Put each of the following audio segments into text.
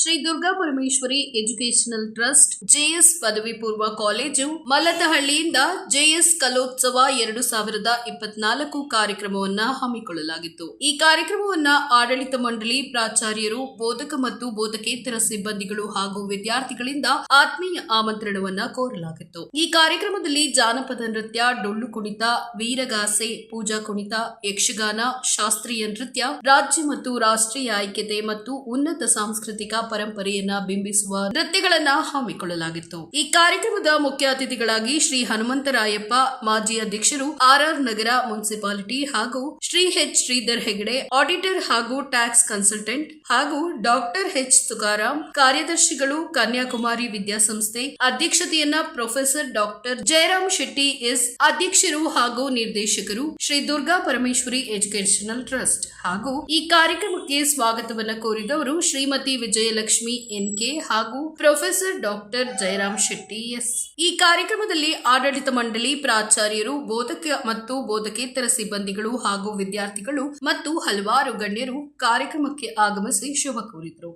Shri Durga Parameshwari educational trust JS ಪದವಿ ಪೂರ್ವ college ಮಲ್ಲತಹಳ್ಳಿಯಿಂದ JS ಕಲೋತ್ಸವ ಎರಡು ಸಾವಿರದ ಇಪ್ಪತ್ನಾಲ್ಕು ಕಾರ್ಯಕ್ರಮವನ್ನ ಹಮ್ಮಿಕೊಳ್ಳಲಾಗಿತ್ತು. ಈ ಕಾರ್ಯಕ್ರಮವನ್ನ ಆಡಳಿತ ಮಂಡಳಿ ಪ್ರಾಚಾರ್ಯರು, ಬೋಧಕ ಮತ್ತು ಬೋಧಕೇತರ ಸಿಬ್ಬಂದಿಗಳು ಹಾಗೂ ವಿದ್ಯಾರ್ಥಿಗಳಿಂದ ಆತ್ಮೀಯ ಆಮಂತ್ರಣವನ್ನ ಕೋರಲಾಗಿತ್ತು. ಈ ಕಾರ್ಯಕ್ರಮದಲ್ಲಿ ಜಾನಪದ ನೃತ್ಯ, ಡೊಳ್ಳು ಕುಣಿತ, ವೀರಗಾಸೆ, ಪೂಜಾ ಕುಣಿತ, ಯಕ್ಷಗಾನ, ಶಾಸ್ತ್ರೀಯ ನೃತ್ಯ, ರಾಜ್ಯ ಮತ್ತು ರಾಷ್ಟ್ರೀಯ ಐಕ್ಯತೆ ಮತ್ತು ಉನ್ನತ ಸಾಂಸ್ಕೃತಿಕ ಪರಂಪರೆಯನ್ನ ಬಿಂಬಿಸುವ ನೃತ್ಯಗಳನ್ನ ಹಮ್ಮಿಕೊಳ್ಳಲಾಗಿತ್ತು. ಈ ಕಾರ್ಯಕ್ರಮದ ಮುಖ್ಯ ಅತಿಥಿಗಳಾಗಿ ಶ್ರೀ ಹನುಮಂತರಾಯಪ್ಪ, ಮಾಜಿ ಅಧ್ಯಕ್ಷರು ಆರ್ಆರ್ ನಗರ ಮುನ್ಸಿಪಾಲಿಟಿ ಹಾಗೂ ಶ್ರೀ ಹೆಚ್ ಶ್ರೀಧರ್ ಹೆಗಡೆ, ಆಡಿಟರ್ ಹಾಗೂ ಟ್ಯಾಕ್ಸ್ ಕನ್ಸಲ್ಟೆಂಟ್ ಹಾಗೂ ಡಾಕ್ಟರ್ ಹೆಚ್ ತುಕಾರಾಮ್ ಕಾರ್ಯದರ್ಶಿಗಳು ಕನ್ಯಾಕುಮಾರಿ ವಿದ್ಯಾಸಂಸ್ಥೆ, ಅಧ್ಯಕ್ಷತೆಯನ್ನ professor doctor Jayaram Shetty, S ಅಧ್ಯಕ್ಷರು ಹಾಗೂ ನಿರ್ದೇಶಕರು ಶ್ರೀ ದುರ್ಗಾ ಪರಮೇಶ್ವರಿ ಎಜುಕೇಶನಲ್ ಟ್ರಸ್ಟ್ ಹಾಗೂ ಈ ಕಾರ್ಯಕ್ರಮಕ್ಕೆ ಸ್ವಾಗತವನ್ನ ಕೋರಿದವರು ಶ್ರೀಮತಿ ವಿಜಯಲಕ್ಷ್ಮಿ ಎನ್ಕೆ ಹಾಗೂ professor doctor Jayaram Shetty S. ಈ ಕಾರ್ಯಕ್ರಮದಲ್ಲಿ ಆಡಳಿತ ಮಂಡಳಿ ಪ್ರಾಚಾರ್ಯರು ಬೋಧಕ ಮತ್ತು ಬೋಧಕೇತರ ಸಿಬ್ಬಂದಿಗಳು ಹಾಗೂ ವಿದ್ಯಾರ್ಥಿಗಳು ಮತ್ತು ಹಲವಾರು ಗಣ್ಯರು ಕಾರ್ಯಕ್ರಮಕ್ಕೆ ಆಗಮಿಸಿ ಶುಭ ಕೋರಿದರು.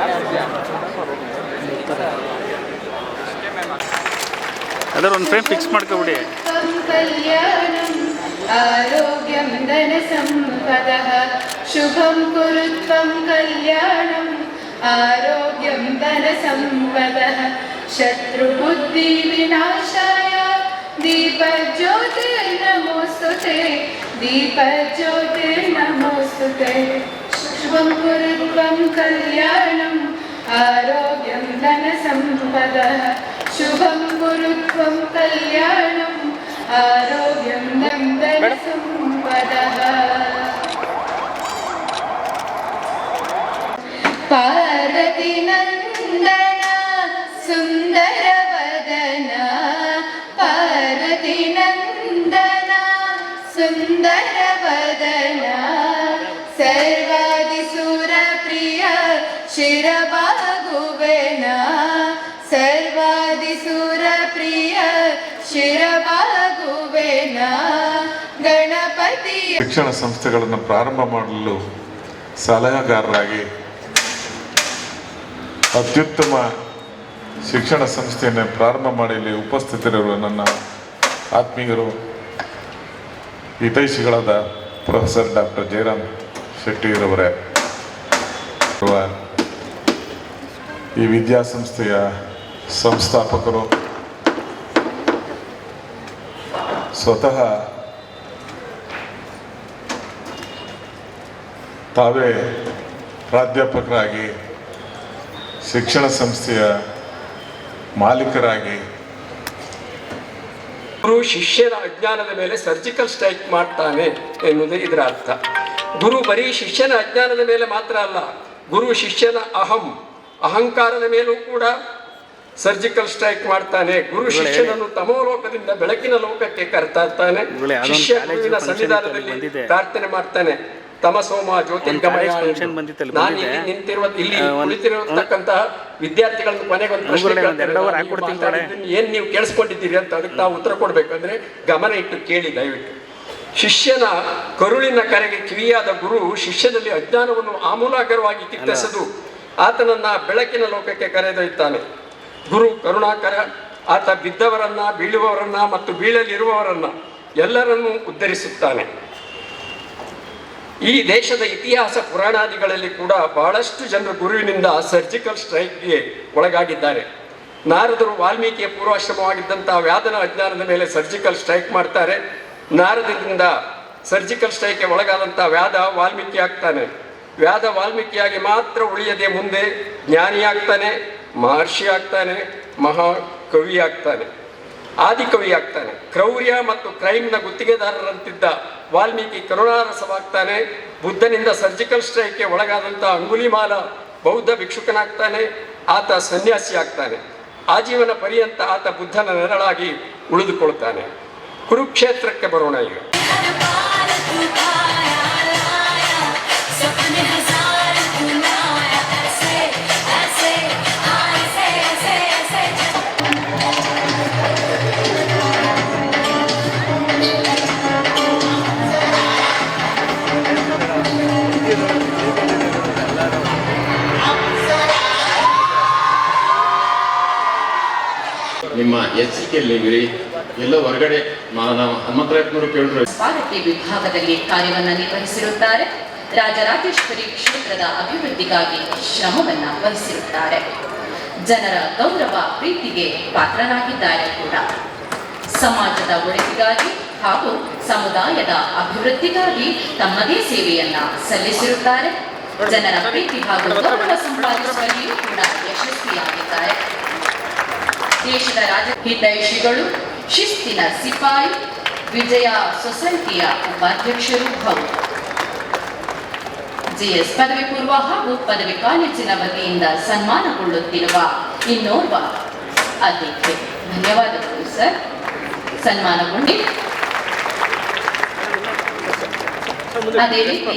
ಆರೋಗ್ಯ ಅದರ ಒಂದು ಫ್ರೇಮ್ ಫಿಕ್ಸ್ ಮಾಡ್ಕೊಬಿಡಿ. ತ್ವಂ ಕಲ್ಯಾಣಂ ಆರೋಗ್ಯಂ ಧನ ಸಂಪದಃ. శుభం కురుత్వం కళ్యాణం ఆరోగ్యం ధన సంపద శత్రుబుద్ధి వినాశాయ దీపజ్యోతిర్నమోస్తుతే దీపజ్యోతిర్నమోస్తుతే శుభం కురుత్వం కళ్యాణం ఆరోగ్యం ధన సంపద శుభం కురుత్వం కళ్యాణం ఆరోగ్యం ధన సంపద ಸುಂದರ ವದನ ಸರ್ವಾದಿಸೂರ ಪ್ರಿಯ ಶಿರಬಾಗುವೆನ. ಸರ್ವಾದಿಸೂರ ಪ್ರಿಯ ಶಿರಬಾಗುವೆನ. ಗಣಪತಿ ಶಿಕ್ಷಣ ಸಂಸ್ಥೆಗಳನ್ನು ಪ್ರಾರಂಭ ಮಾಡಲು ಸಲಹೆಗಾರರಾಗಿ ಅತ್ಯುತ್ತಮ ಶಿಕ್ಷಣ ಸಂಸ್ಥೆಯನ್ನು ಪ್ರಾರಂಭ ಮಾಡಲಿ ಉಪಸ್ಥಿತರಿರುವ ನನ್ನ ಆತ್ಮೀಯರು ಹಿತೈಷಿಗಳಾದ ಪ್ರೊಫೆಸರ್ ಡಾಕ್ಟರ್ ಜಯರಾಮ್ ಶೆಟ್ಟಿರವರೇ ಈ ವಿದ್ಯಾಸಂಸ್ಥೆಯ ಸಂಸ್ಥಾಪಕರು ಸ್ವತಃ ತಾವೇ ಪ್ರಾಧ್ಯಾಪಕರಾಗಿ ಶಿಕ್ಷಣ ಸಂಸ್ಥೆಯ ಮಾಲೀಕರಾಗಿ ಗುರು ಶಿಷ್ಯನ ಅಜ್ಞಾನದ ಮೇಲೆ ಸರ್ಜಿಕಲ್ ಸ್ಟ್ರೈಕ್ ಮಾಡ್ತಾನೆ ಎನ್ನುವುದು ಇದರ ಅರ್ಥ. ಗುರು ಬರೀ ಶಿಷ್ಯನ ಅಜ್ಞಾನದ ಮೇಲೆ ಮಾತ್ರ ಅಲ್ಲ ಗುರು ಶಿಷ್ಯನ ಅಹಂ ಅಹಂಕಾರದ ಮೇಲೂ ಕೂಡ ಸರ್ಜಿಕಲ್ ಸ್ಟ್ರೈಕ್ ಮಾಡ್ತಾನೆ. ಗುರು ಶಿಷ್ಯನನ್ನು ತಮೋಲೋಕದಿಂದ ಬೆಳಕಿನ ಲೋಕಕ್ಕೆ ಕರ್ತಾ ಇರ್ತಾನೆ ಶಿಷ್ಯ ಗುರುವಿನ ಸನ್ನಿಧಾನದಲ್ಲಿ ಪ್ರಾರ್ಥನೆ ಮಾಡ್ತಾನೆ. ತಮಸೋಮ function ಬಂದಿತ್ತಲ್ಲ, ನಾನು. ಇಲ್ಲಿ ನಿಂತಿರುವ ಇಲ್ಲಿ ಕುಳಿತಿರತಕ್ಕಂತಹ ವಿದ್ಯಾರ್ಥಿಗಳನ್ನು ಕೊನೆಗೆ ಒಂದು ಪ್ರಶ್ನೆ ಏನು ನೀವು ಕೇಳಿಸ್ಕೊಂಡಿದ್ದೀರಿ ಅಂತ ಅದಕ್ಕೆ ನಾವು ಉತ್ತರ ಕೊಡ್ಬೇಕಂದ್ರೆ ಗಮನ ಇಟ್ಟು ಕೇಳಿ ದಯವಿಟ್ಟು. ಶಿಷ್ಯನ ಕರುಳಿನ ಕರೆಗೆ ಕಿವಿಯಾದ ಗುರು ಶಿಷ್ಯನಲ್ಲಿ ಅಜ್ಞಾನವನ್ನು ಆಮೂಲಾಗರವಾಗಿ ಕಿತ್ತೆಸೆದು ಆತನನ್ನ ಬೆಳಕಿನ ಲೋಕಕ್ಕೆ ಕರೆದೊಯ್ತಾನೆ ಗುರು ಕರುಣಾಕರ ಆತ ಬಿದ್ದವರನ್ನ ಬೀಳುವವರನ್ನ ಮತ್ತು ಬೀಳಲಿರುವವರನ್ನ ಎಲ್ಲರನ್ನೂ ಉದ್ಧರಿಸುತ್ತಾನೆ. ಈ ದೇಶದ ಇತಿಹಾಸ ಪುರಾಣಾದಿಗಳಲ್ಲಿ ಕೂಡ ಬಹಳಷ್ಟು ಜನರು ಗುರುವಿನಿಂದ ಸರ್ಜಿಕಲ್ ಸ್ಟ್ರೈಕ್ಗೆ ಒಳಗಾಗಿದ್ದಾರೆ. ನಾರದರು ವಾಲ್ಮೀಕಿಯ ಪೂರ್ವಾಶ್ರಮವಾಗಿದ್ದಂತಹ ವ್ಯಾದನ ಅಜ್ಞಾನದ ಮೇಲೆ ಸರ್ಜಿಕಲ್ ಸ್ಟ್ರೈಕ್ ಮಾಡ್ತಾರೆ. ನಾರದರಿಂದ ಸರ್ಜಿಕಲ್ ಸ್ಟ್ರೈಕ್ಗೆ ಒಳಗಾದಂತಹ ವ್ಯಾದ ವಾಲ್ಮೀಕಿ ಆಗ್ತಾನೆ. ವ್ಯಾದ ವಾಲ್ಮೀಕಿಯಾಗಿ ಮಾತ್ರ ಉಳಿಯದೆ ಮುಂದೆ ಜ್ಞಾನಿಯಾಗ್ತಾನೆ, ಮಹರ್ಷಿ ಆಗ್ತಾನೆ ಮಹಾ ಕವಿ ಆಗ್ತಾನೆ. ಆದಿಕವಿ ಆಗ್ತಾನೆ ಕ್ರೌರ್ಯ ಮತ್ತು ಕ್ರೈಮ್ನ ಗುತ್ತಿಗೆದಾರರಂತಿದ್ದ ವಾಲ್ಮೀಕಿ ಕರುಣಾರಸವಾಗ್ತಾನೆ ಬುದ್ಧನಿಂದ ಸರ್ಜಿಕಲ್ ಸ್ಟ್ರೈಕ್ಗೆ ಒಳಗಾದಂಥ ಅಂಗುಲಿಮಾಲ ಬೌದ್ಧ ಭಿಕ್ಷುಕನಾಗ್ತಾನೆ. ಆತ ಸನ್ಯಾಸಿ ಆಗ್ತಾನೆ. ಆಜೀವನ ಪರ್ಯಂತ ಆತ ಬುದ್ಧನ ನೆರಳಾಗಿ ಉಳಿದುಕೊಳ್ತಾನೆ. ಕುರುಕ್ಷೇತ್ರಕ್ಕೆ ಬರೋಣ ಈಗ. ನೀವಿರಿ ಎಲ್ಲೋ ಹೊರಗಡೆ ಹನುಮಂತರಾಯಪ್ಪನವರು ಕೇಳಿದ್ರು. ಸ್ವಾಗತಿ ವಿಭಾಗದಲ್ಲಿ ಕಾರ್ಯವನ್ನು ನಿರ್ವಹಿಸಿರುತ್ತಾರೆ. ರಾಜರಾಜೇಶ್ವರಿ ಕ್ಷೇತ್ರದ ಅಭಿವೃದ್ಧಿಗಾಗಿ ಶ್ರಮವನ್ನ ವಹಿಸಿರುತ್ತಾರೆ. ಜನರ ಗೌರವ, ಪ್ರೀತಿಗೆ ಪಾತ್ರರಾಗಿದ್ದಾರೆ ಕೂಡ. ಸಮಾಜದ ಒಳಿತಿಗಾಗಿ ಹಾಗೂ ಸಮುದಾಯದ ಅಭಿವೃದ್ಧಿಗಾಗಿ ತಮ್ಮದೇ ಸೇವೆಯನ್ನ ಸಲ್ಲಿಸಿರುತ್ತಾರೆ. ಜನರ ಪ್ರೀತಿ ಹಾಗೂ ಗೌರವ ಸಂಪಾದಿಸುವಲ್ಲಿಯೂ ಕೂಡ ಯಶಸ್ವಿಯಾಗಿದ್ದಾರೆ. ದೇಶದ ರಾಜ ಹಿತೈಷಿಗಳು ಶಿಸ್ತಿನ ಸಿಪಾಯಿ ವಿಜಯ ಸೊಸೈಟಿಯ ಉಪಾಧ್ಯಕ್ಷರು ಹೌದು ಜಿಎಸ್ ಪದವಿ ಪೂರ್ವ ಹಾಗೂ ಪದವಿ ಕಾಲೇಜಿನ ವತಿಯಿಂದ ಸನ್ಮಾನಗೊಳ್ಳುತ್ತಿರುವ ಇನ್ನೋರ್ವ ಅತಿಥಿ ಧನ್ಯವಾದಗಳು, ಸರ್. ಸನ್ಮಾನಗೊಂಡಿ ಅದೇ ರೀತಿ